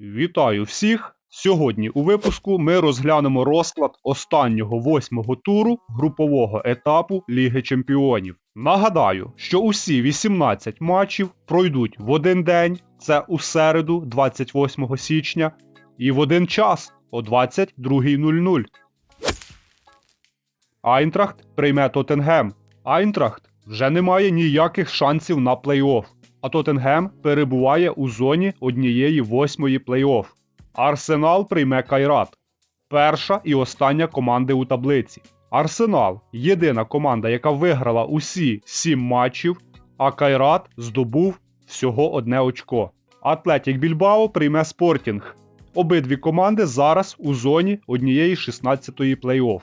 Вітаю всіх! Сьогодні у випуску ми розглянемо розклад останнього восьмого туру групового етапу Ліги Чемпіонів. Нагадаю, що усі 18 матчів пройдуть в один день, це у середу, 28 січня, і в один час о 22.00. Айнтрахт прийме Тоттенгем. Айнтрахт вже не має ніяких шансів на плей-офф, а Тоттенгем перебуває у зоні однієї восьмої плей-офф. Арсенал прийме Кайрат. Перша і остання команди у таблиці. Арсенал єдина команда, яка виграла усі сім матчів, а Кайрат здобув всього одне очко. Атлетік Більбао прийме Спортінг. Обидві команди зараз у зоні однієї 16-ї плей-офф.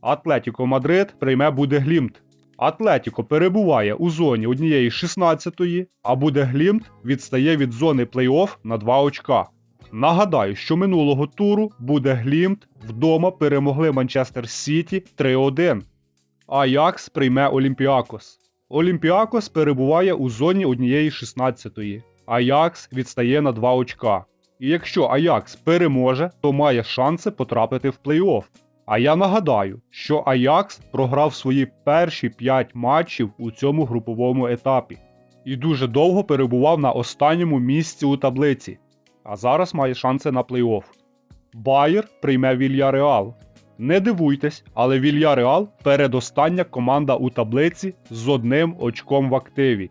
Атлетіко Мадрид прийме Будеглімт. Атлетіко перебуває у зоні однієї 16-ї, а Будеглімт відстає від зони плей-офф на 2 очка. Нагадаю, що минулого туру Будеглімт вдома перемогли Манчестер Сіті 3-1. Аякс прийме Олімпіакос. Олімпіакос перебуває у зоні однієї 16-ї. Аякс відстає на 2 очка. І якщо Аякс переможе, то має шанси потрапити в плей-офф. А я нагадаю, що Аякс програв свої перші 5 матчів у цьому груповому етапі і дуже довго перебував на останньому місці у таблиці, а зараз має шанси на плей-офф. Байер прийме Вільяреал. Не дивуйтесь, але Вільяреал передостання команда у таблиці з одним очком в активі.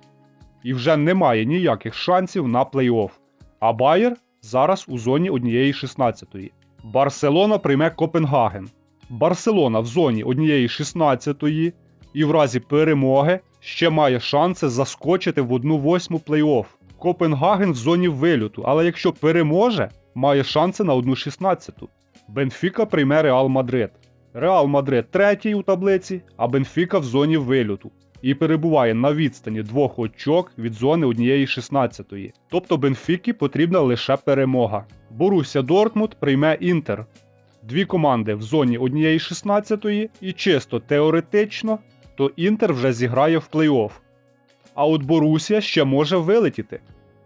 І вже немає ніяких шансів на плей-офф. А Байер зараз у зоні однієї 16-ї. Барселона прийме Копенгаген. Барселона в зоні однієї 16-ї і в разі перемоги ще має шанси заскочити в одну восьму плей-офф. Копенгаген в зоні вильоту, але якщо переможе, має шанси на одну 16-ту. Бенфіка прийме Реал Мадрид. Реал Мадрид третій у таблиці, а Бенфіка в зоні вильоту. І перебуває на відстані двох очок від зони однієї 16-ї. Тобто Бенфікі потрібна лише перемога. Боруся Дортмунд прийме Інтер. Дві команди в зоні однієї 16-ї, і чисто теоретично, то Інтер вже зіграє в плей-офф. А от Борусія ще може вилетіти.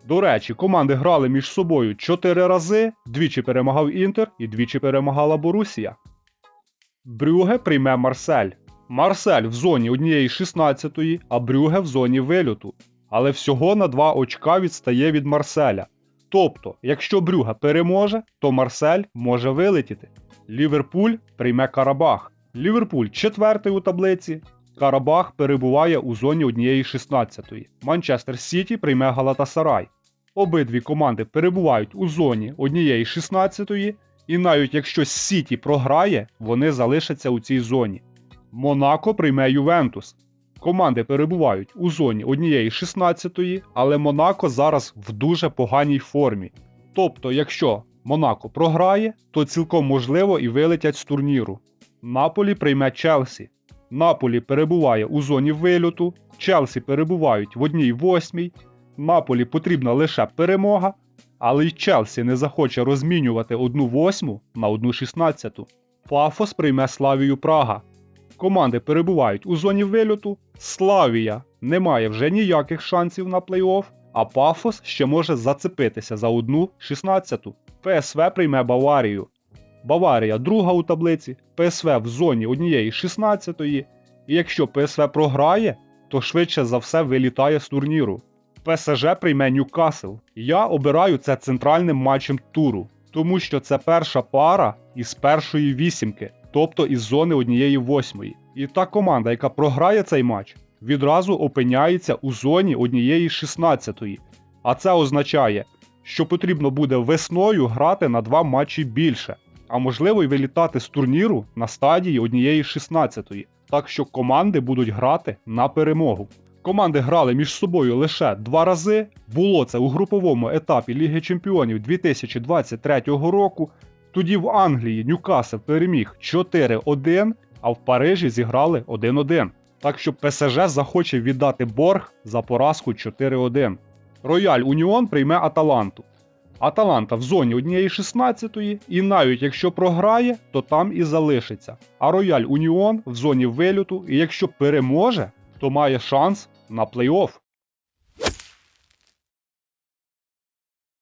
До речі, команди грали між собою 4 рази, двічі перемагав Інтер і двічі перемагала Борусія. Брюге прийме Марсель. Марсель в зоні однієї 16-ї, а Брюге в зоні вильоту. Але всього на 2 очка відстає від Марселя. Тобто, якщо Брюга переможе, то Марсель може вилетіти. Ліверпуль прийме Карабах. Ліверпуль четвертий у таблиці. Карабах перебуває у зоні однієї 16-ї. Манчестер Сіті прийме Галатасарай. Обидві команди перебувають у зоні однієї 16-ї, і навіть якщо Сіті програє, вони залишаться у цій зоні. Монако прийме Ювентус. Команди перебувають у зоні однієї 16-ї, але Монако зараз в дуже поганій формі. Тобто, якщо Монако програє, то цілком можливо і вилетять з турніру. Наполі прийме Челсі. Наполі перебуває у зоні вильоту, Челсі перебувають в одній восьмій. Наполі потрібна лише перемога, але й Челсі не захоче розмінювати одну восьму на одну шістнадцяту. Пафос прийме Славію Прага. Команди перебувають у зоні вильоту. Славія не має вже ніяких шансів на плей-офф, а Пафос ще може зацепитися за одну 16-ту. ПСВ прийме Баварію. Баварія друга у таблиці, ПСВ в зоні однієї 16-ї. І якщо ПСВ програє, то швидше за все вилітає з турніру. ПСЖ прийме Ньюкасл. Я обираю це центральним матчем туру, тому що це перша пара із першої вісімки, тобто із зони однієї восьмої. І та команда, яка програє цей матч, відразу опиняється у зоні однієї 16-ї. А це означає, що потрібно буде весною грати на два матчі більше, а можливо й вилітати з турніру на стадії однієї 16-ї. Так що команди будуть грати на перемогу. Команди грали між собою лише два рази. Було це у груповому етапі Ліги Чемпіонів 2023 року. Тоді в Англії Ньюкасл переміг 4-1, а в Парижі зіграли 1-1. Так що ПСЖ захоче віддати борг за поразку 4-1. Рояль Уніон прийме Аталанту. Аталанта в зоні однієї 16-ї, і навіть якщо програє, то там і залишиться. А Рояль Уніон в зоні вильоту, і якщо переможе, то має шанс на плей-офф.